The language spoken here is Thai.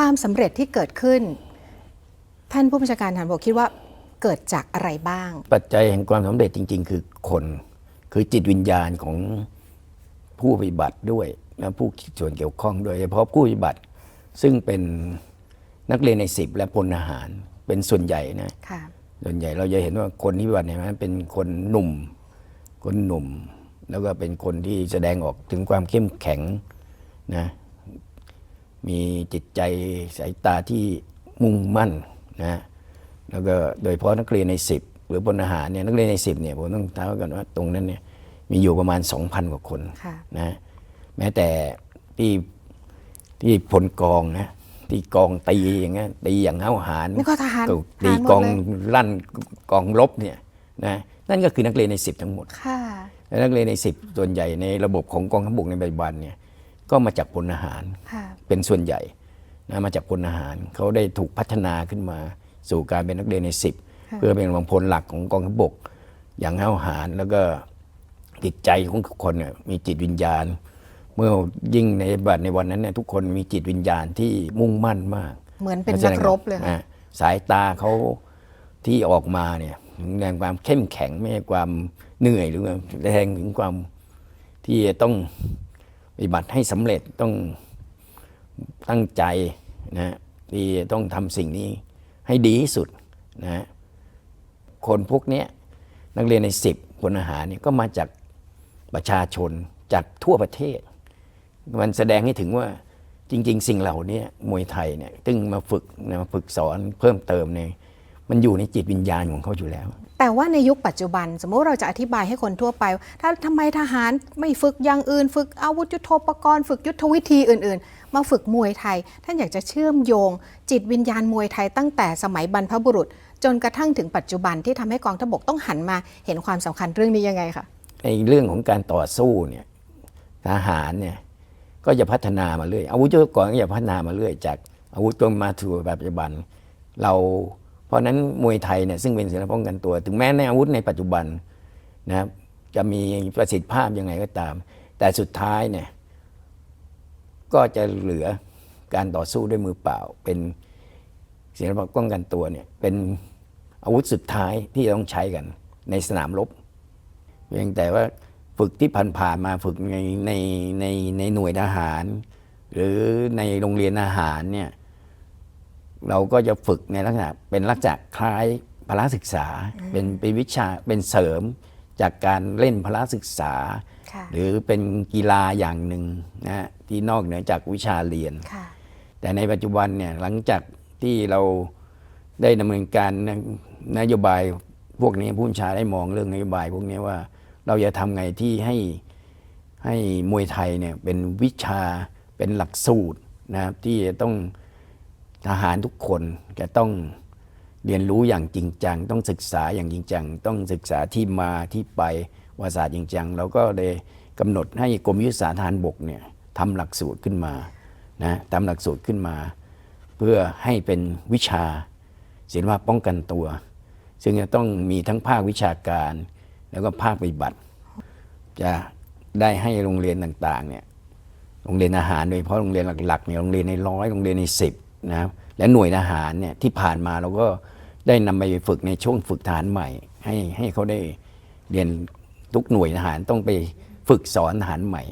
ความสำเร็จที่เกิดขึ้น ท่านผู้บัญชาการทหารบกคิดว่าเกิดจากอะไรบ้าง ปัจจัยแห่งความสำเร็จจริง ๆ คือคน คือจิตวิญญาณของผู้ปฏิบัติด้วยและผู้มีส่วนเกี่ยวข้องด้วยโดยเฉพาะผู้ปฏิบัติซึ่งเป็นนักเรียนในสิบและพลทหารเป็นส่วนใหญ่นะค่ะส่วนใหญ่เราจะเห็นว่าคนที่ปฏิบัติเนี่ยมันเป็นคนหนุ่ม คนหนุ่ม แล้วก็เป็นคนที่แสดงออกถึงความเข้มแข็งนะ มีจิตใจสายตาที่มุ่งมั่นนะแล้วก็โดยเฉพาะนักเรียนในสิบหรือพลทหารเนี่ยนักเรียนในสิบเนี่ยผมต้องเท้ากันว่าตรงนั้นเนี่ยมีอยู่ประมาณ 2,000 กว่าคนค่ะนะแม้แต่ที่ที่พลกองนะที่กองตีอย่างเงี้ยตีอย่างห้าวหาญนี่ก็ทหารตีทหารหมดกองเลยลั่นกองรบเนี่ยนะนั่นก็คือนักเรียนในสิบทั้งหมดค่ะและนักเรียนในสิบส่วนใหญ่ในระบบของกองทัพบกในปัจจุบันเนี่ย ก็มาจากพลทหารค่ะเป็นส่วนใหญ่นะมาจากพลทหารเขาได้ถูกพัฒนาขึ้นมาสู่การเป็นนักเรียนในสิบค่ะเพื่อเป็นกำลังพลหลักของกองทัพบก อย่างห้าวหาญแล้วก็จิตใจของทุกคนเนี่ยมีจิตวิญญาณ เมื่อยิ่งในบัตในวันนั้นเนี่ยทุกคนมีจิตวิญญาณที่มุ่งมั่นมาก เหมือนเป็นนักรบเลยค่ะนะสายตาเขาที่ออกมาเนี่ยแสดงความเข้มแข็งไม่ใช่ความเหนื่อยหรือว่าแสดงถึงความที่จะต้องป ฏิบัติให้สำเร็จต้องตั้งใจนะที่ต้องทำสิ่งนี้ให้ดีที่สุดนะคนพวกนี้นักเรียนในสิบคนอาหารเนี่ยก็มาจากประชาชนจากทั่วประเทศ มันแสดงให้ถึงว่าจริง ๆ สิ่งเหล่านี้มวยไทยเนี่ยตึงมาฝึกมาฝึกสอนเพิ่มเติมเนี่ยมันอยู่ในจิตวิญญาณของเขาอยู่แล้ว แต่ว่าในยุคปัจจุบัน สมมติเราจะอธิบายให้คนทั่วไป ถ้าทำไมทหารไม่ฝึกอย่างอื่น ฝึกอาวุธยุทโธปกรณ์ ฝึกยุทธวิธีอื่น ๆ มาฝึกมวยไทย ท่านอยากจะเชื่อมโยง จิตวิญญาณมวยไทยตั้งแต่สมัยบรรพบุรุษ จนกระทั่งถึงปัจจุบันที่ทำให้กองทัพบกต้องหันมาเห็นความสำคัญเรื่องนี้ยังไงคะในเรื่องของการต่อสู้เนี่ยทหารเนี่ยก็จะพัฒนามาเรื่อยอาวุธยุทโธปกรณ์ก็จะพัฒนามาเรื่อยจากอาวุธตัวมาสู่แบบปัจจุบันเรา เพราะนั้นมวยไทยเนี่ยซึ่งเป็นศิลปะป้องกันตัว ถึงแม้ในอาวุธในปัจจุบันนะครับจะมีประสิทธิภาพยังไงก็ตาม แต่สุดท้ายเนี่ยก็จะเหลือการต่อสู้ด้วยมือเปล่า เป็นศิลปะป้องกันตัวเนี่ยเป็นอาวุธสุดท้ายที่ต้องใช้กันในสนามรบเพียงแต่ว่าฝึกที่ผ่านๆมาฝึกในในในในหน่วยทหาร หรือในโรงเรียนอาหารเนี่ย เราก็จะฝึกในลักษณะเป็นลักษณะคล้ายพละศึกษา เป็นเป็นวิชาเป็นเสริมจากการเล่นพละศึกษาค่ะหรือเป็นกีฬาอย่างหนึ่งนะฮะที่นอกเหนือจากวิชาเรียนค่ะแต่ในปัจจุบันเนี่ยหลังจากที่เราได้ดำเนินการนนโยบายพวกนี้ผู้บัญชาได้มองเรื่องนโยบาย พวกนี้ว่าเราจะทำไงที่ให้ให้มวยไทยเนี่ยเป็นวิชาเป็นหลักสูตรนะครับที่จะต้อง ทหารทุกคนจะต้องเรียนรู้อย่างจริงจัง ต้องศึกษาอย่างจริงจัง ต้องศึกษาที่มาที่ไปวาศาสตร์จริงจังเราก็เลยกำหนดให้กรมยุทธศาสตร์ทหารบกเนี่ยทำหลักสูตรขึ้นมานะทำหลักสูตรขึ้นมา เพื่อให้เป็นวิชาศิลปะป้องกันตัว ซึ่งจะต้องมีทั้งภาควิชาการ แล้วก็ภาคปฏิบัติ จะได้ให้โรงเรียนต่างๆเนี่ยโรงเรียนอาหารโดยเฉพาะโรงเรียนหลักๆเนี่ยโรงเรียนในร้อยโรงเรียนในสิบ นะและหน่วยทหารเนี่ยที่ผ่านมาเราก็ได้นำไปฝึกในช่วงฝึกฐานใหม่ ให้ให้เขาได้เรียนทุกหน่วยทหารต้องไปฝึกสอนทหารใหม่